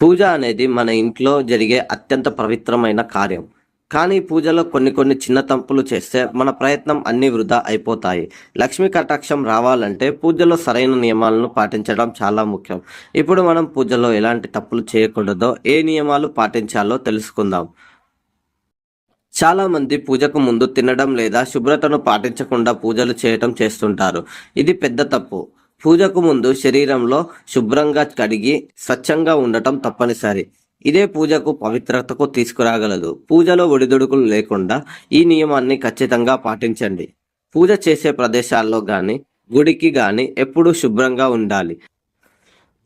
పూజ అనేది మన ఇంట్లో జరిగే అత్యంత పవిత్రమైన కార్యం. కానీ పూజలో కొన్ని కొన్ని చిన్న తప్పులు చేస్తే మన ప్రయత్నం అన్ని వృధా అయిపోతాయి. లక్ష్మీ కటాక్షం రావాలంటే పూజలో సరైన నియమాలను పాటించడం చాలా ముఖ్యం. ఇప్పుడు మనం పూజలో ఎలాంటి తప్పులు చేయకూడదో ఏ నియమాలు పాటించాలో తెలుసుకుందాం. చాలా మంది పూజకు ముందు తినడం లేదా శుభ్రతను పాటించకుండా పూజలు చేయటం చేస్తుంటారు. ఇది పెద్ద తప్పు. పూజకు ముందు శరీరంలో శుభ్రంగా కడిగి స్వచ్ఛంగా ఉండటం తప్పనిసరి. ఇదే పూజకు పవిత్రతకు తీసుకురాగలదు. పూజలో ఒడిదుడుకులు లేకుండా ఈ నియమాన్ని ఖచ్చితంగా పాటించండి. పూజ చేసే ప్రదేశాల్లో గాని గుడికి గాని ఎప్పుడూ శుభ్రంగా ఉండాలి.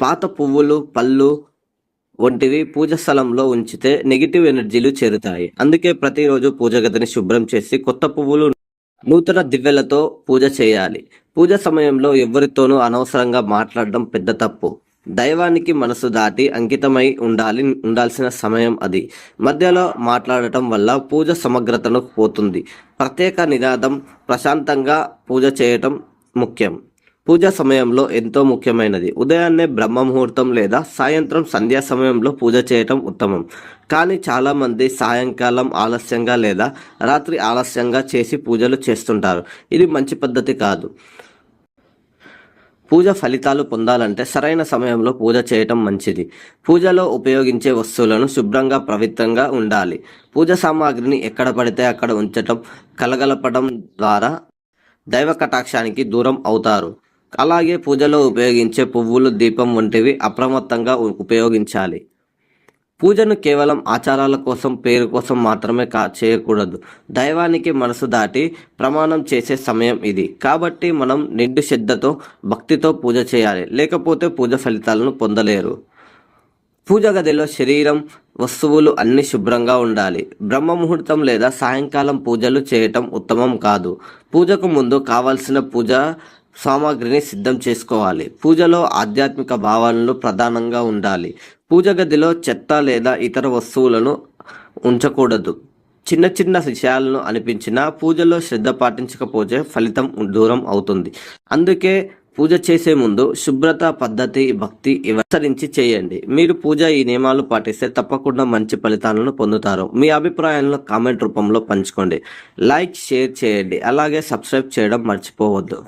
పాత పువ్వులు పళ్ళు వంటివి పూజ స్థలంలో ఉంచితే నెగిటివ్ ఎనర్జీలు చేరుతాయి. అందుకే ప్రతిరోజు పూజ గదిని శుభ్రం చేసి కొత్త పువ్వులు నూతన దివ్యలతో పూజ చేయాలి. పూజ సమయంలో ఎవరితోనూ అనవసరంగా మాట్లాడడం పెద్ద తప్పు. దైవానికి మనసు దాటి అంకితమై ఉండాలి ఉండాల్సిన సమయం అది. మధ్యలో మాట్లాడటం వల్ల పూజ సమగ్రతను పోతుంది. ప్రత్యేక నినాదం ప్రశాంతంగా పూజ చేయటం ముఖ్యం. పూజ సమయంలో ఎంతో ముఖ్యమైనది. ఉదయాన్నే బ్రహ్మ ముహూర్తం లేదా సాయంత్రం సంధ్యా సమయంలో పూజ చేయటం ఉత్తమం. కానీ చాలామంది సాయంకాలం ఆలస్యంగా లేదా రాత్రి ఆలస్యంగా చేసి పూజలు చేస్తుంటారు. ఇది మంచి పద్ధతి కాదు. పూజ ఫలితాలు పొందాలంటే సరైన సమయంలో పూజ చేయటం మంచిది. పూజలో ఉపయోగించే వస్తువులను శుభ్రంగా పవిత్రంగా ఉండాలి. పూజ సామాగ్రిని ఎక్కడ పడితే అక్కడ ఉంచటం కలగలపడం ద్వారా దైవ కటాక్షానికి దూరం అవుతారు. అలాగే పూజలో ఉపయోగించే పువ్వులు దీపం వంటివి అప్రమత్తంగా ఉపయోగించాలి. పూజను కేవలం ఆచారాల కోసం పేరు కోసం మాత్రమే కా చేయకూడదు. దైవానికి మనసు దాటి ప్రమాణం చేసే సమయం ఇది. కాబట్టి మనం నిండు శ్రద్ధతో భక్తితో పూజ చేయాలి. లేకపోతే పూజ ఫలితాలను పొందలేరు. పూజ గదిలో శరీరం వస్తువులు అన్ని శుభ్రంగా ఉండాలి. బ్రహ్మ ముహూర్తం లేదా సాయంకాలం పూజలు చేయటం ఉత్తమం కాదు. పూజకు ముందు కావాల్సిన పూజ సామాగ్రిని సిద్ధం చేసుకోవాలి. పూజలో ఆధ్యాత్మిక భావాలను ప్రధానంగా ఉండాలి. పూజ గదిలో చెత్త లేదా ఇతర వస్తువులను ఉంచకూడదు. చిన్న చిన్న విషయాలను అనిపించినా పూజలో శ్రద్ధ పాటించకపోతే ఫలితం దూరం అవుతుంది. అందుకే పూజ చేసే ముందు శుభ్రత పద్ధతి భక్తి ఇవసరించి చేయండి. మీరు పూజ ఈ నియమాలు పాటిస్తే తప్పకుండా మంచి ఫలితాలను పొందుతారు. మీ అభిప్రాయాలను కామెంట్ రూపంలో పంచుకోండి. లైక్ షేర్ చేయండి. అలాగే సబ్స్క్రైబ్ చేయడం మర్చిపోవద్దు.